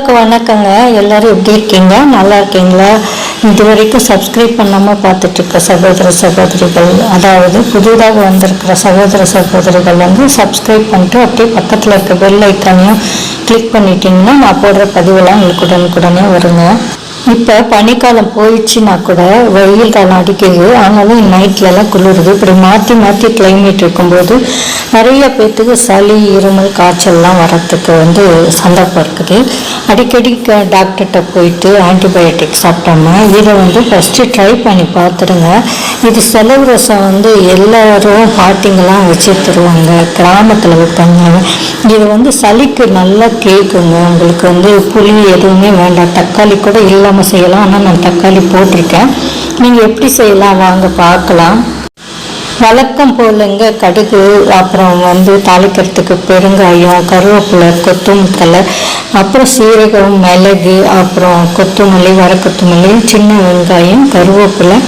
எல்லாருக்கும் வணக்கங்க. எல்லாரும் எப்படி இருக்கீங்க? நல்லா இருக்கீங்களா? இது வரைக்கும் சப்ஸ்கிரைப் பண்ணாமல் பார்த்துட்ருக்க சகோதர சகோதரிகள் அதாவது புதிதாக வந்திருக்கிற சகோதர சகோதரிகள் வந்து சப்ஸ்கிரைப் பண்ணிட்டு அப்படியே பக்கத்தில் இருக்க பெல் ஐக்கானையும் கிளிக் பண்ணிட்டீங்கன்னா நான் போடுற பதிவெல்லாம் உங்களுக்கு உடனுக்குடனே வருங்க. இப்போ பனிக்காலம் போயிடுச்சுன்னா கூட வெயில் காலம் அடிக்குது. ஆனாலும் நைட்லலாம் குளிருது. இப்படி மாற்றி மாற்றி கிளைமேட் இருக்கும்போது நிறைய பேர்த்துக்கு சளி இருமல் காய்ச்சல்லாம் வரத்துக்கு வந்து சந்தர்ப்பம் இருக்குது. அடிக்கடி க- டாக்டர்கிட்ட போயிட்டு ஆன்டிபயோட்டிக் சாப்பிட்டோம்னா இதை வந்து ஃபஸ்ட்டு ட்ரை பண்ணி பார்த்துடுங்க. இது செலவு ரசம் வந்து எல்லோரும் பாட்டிங்கெல்லாம் வச்சு தருவாங்க. கிராமத்தில் விற்பாங்க இது வந்து சளிக்கு நல்லா கேட்குங்க. உங்களுக்கு வந்து புளி எதுவுமே வேண்டாம். தக்காளி கூட இல்லை. போடாமல் செய்யலாம். ஆனால் நான் தக்காளி போட்டிருக்கேன். நீங்கள் எப்படி செய்யலாம்? வாங்க பார்க்கலாம். வழக்கம் போலங்க கடுகு அப்புறம் வந்து தாளிக்கிறதுக்கு பெருங்காயம் கருவேப்பிலை கொத்தமல்லி அப்புறம் சீரகம் மிளகு அப்புறம் கொத்தமல்லி வர கொத்தமல்லி சின்ன வெங்காயம் கருவேப்பிலை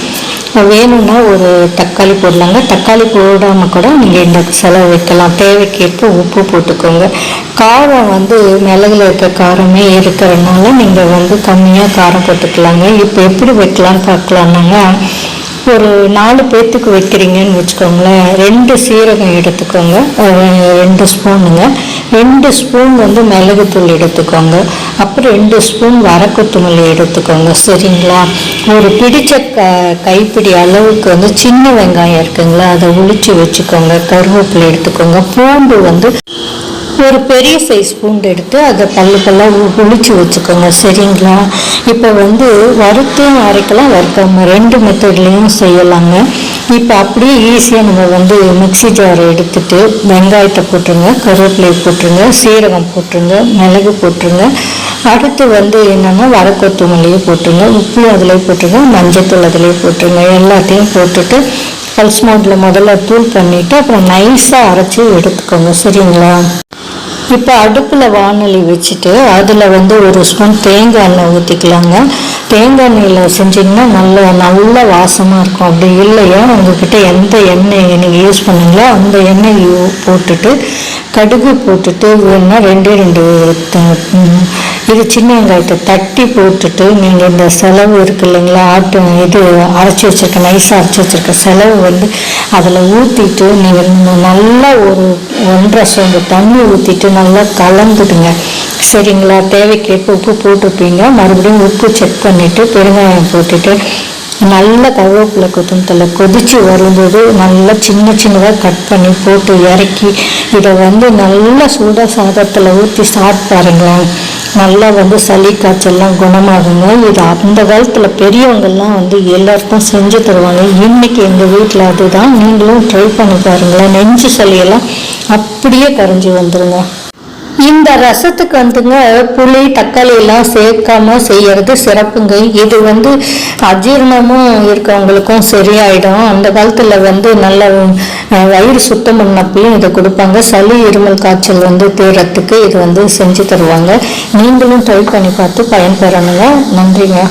வேணும்னா ஒரு தக்காளி போடலாங்க. தக்காளி போடாமல் கூட நீங்கள் இந்த செலவு வைக்கலாம். தேவைக்கேற்ப உப்பு போட்டுக்கோங்க. காரம் வந்து மிளகுல இருக்க காரமே இருக்கிறதுனால நீங்கள் வந்து கம்மியாக காரம் போட்டுக்கலாங்க. இப்போ எப்படி வைக்கலாம்னு பார்க்கலாம்னாங்க ஒரு நாலு பேர்த்துக்கு வைக்கிறீங்கன்னு வச்சுக்கோங்களேன். ரெண்டு சீரகம் எடுத்துக்கோங்க. ரெண்டு ஸ்பூனுங்க. ரெண்டு ஸ்பூன் வந்து மிளகுத்தூள் எடுத்துக்கோங்க. அப்புறம் ரெண்டு ஸ்பூன் வரக்கொத்தமல்லி எடுத்துக்கோங்க. சரிங்களா? ஒரு பிடிச்ச க கைப்பிடி அளவுக்கு வந்து சின்ன வெங்காயம் இருக்குங்களா? அதை உளிச்சு வச்சுக்கோங்க. கருவேப்பிலை எடுத்துக்கோங்க. பூண்டு வந்து ஒரு பெரிய சைஸ் பூண்டு எடுத்து அதை பல்லு பல்லாக உளிச்சு வச்சுக்கோங்க சரிங்களா? இப்போ வந்து வறுத்தும் அரைக்கலாம் வறுக்காம ரெண்டு மெத்தட்லேயும் செய்யலாங்க. இப்போ அப்படியே ஈஸியாக நம்ம வந்து மிக்ஸி ஜார் எடுத்துட்டு வெங்காயத்தை போட்டுருங்க கருவேப்பிலையை போட்டுருங்க சீரகம் போட்டுருங்க மிளகு போட்டுருங்க. அடுத்து வந்து என்னென்னா வர கொத்தமல்லியை போட்டுருங்க உப்பு அதிலே போட்டுருங்க மஞ்சத்தூள் அதிலே போட்டுருங்க எல்லாத்தையும் போட்டுட்டு பல்ஸ் மோட்டில் முதல்ல தூள் பண்ணிவிட்டு அப்புறம் நைஸாக அரைச்சி எடுத்துக்கோங்க சரிங்களா? இப்போ அடுப்பில் வானொலி வச்சுட்டு அதில் வந்து ஒரு ஸ்பூன் தேங்காய் எண்ணெய் ஊற்றிக்கலாங்க தேங்காய் எண்ணெயில் செஞ்சிங்கன்னா நல்ல நல்ல வாசமாக இருக்கும். அப்படி இல்லையா? உங்ககிட்ட எந்த எண்ணெய் நீங்கள் யூஸ் பண்ணுங்களோ அந்த எண்ணெய் போட்டுட்டு கடுகு போட்டுட்டு வேணுன்னா ரெண்டே ரெண்டு இது சின்ன வெங்காயத்தை தட்டி போட்டுட்டு நீங்கள் இந்த செலவு இருக்கு இல்லைங்களா? ஆட்டு இது அரைச்சி வச்சிருக்க நைஸாக அரைச்சி வச்சிருக்க செலவு வந்து அதில் ஊற்றிட்டு நீங்கள் நல்லா ஒரு ஒன்றரை சொம்பு தண்ணி ஊற்றிட்டு நல்லா கலந்துடுங்க. சரிங்களா? தேவைக்கேற்ப உப்பு போட்டிருப்பீங்க. மறுபடியும் உப்பு செக் பண்ணிவிட்டு பெருங்காயம் போட்டுட்டு நல்ல கருவேப்பிலை கொத்தமல்லி கொதிச்சு வரும்போது நல்லா சின்ன சின்னதாக கட் பண்ணி போட்டு இறக்கி இதை வந்து நல்ல சூடாக சாதத்தில் ஊற்றி சாப்பிட்டு பாருங்களேன். நல்லா வந்து சளி காய்ச்சல்லாம் குணமாகுங்க. இது அந்த காலத்தில் பெரியவங்கெல்லாம் வந்து எல்லாருக்கும் செஞ்சு தருவாங்க. இன்னைக்கு எங்கள் வீட்டில் அதுதான். நீங்களும் ட்ரை பண்ணி பாருங்களேன். நெஞ்சு சளியெல்லாம் அப்படியே கரைஞ்சி வந்துருங்க. இந்த ரசத்துக்கு வந்துங்க புளி தக்காளி எல்லாம் சேர்க்காம செய்யறது சிறப்புங்க. இது வந்து அஜீரணமும் இருக்கவங்களுக்கும் சரியாயிடும். அந்த காலத்துல வந்து நல்ல வயிறு சுத்தம் பண்ணப்பையும் இதை கொடுப்பாங்க. சளி இருமல் காய்ச்சல் வந்து தீரத்துக்கு இது வந்து செஞ்சு தருவாங்க. நீங்களும் ட்ரை பண்ணி பார்த்து பயன்பெறணுங்க. நன்றிங்க.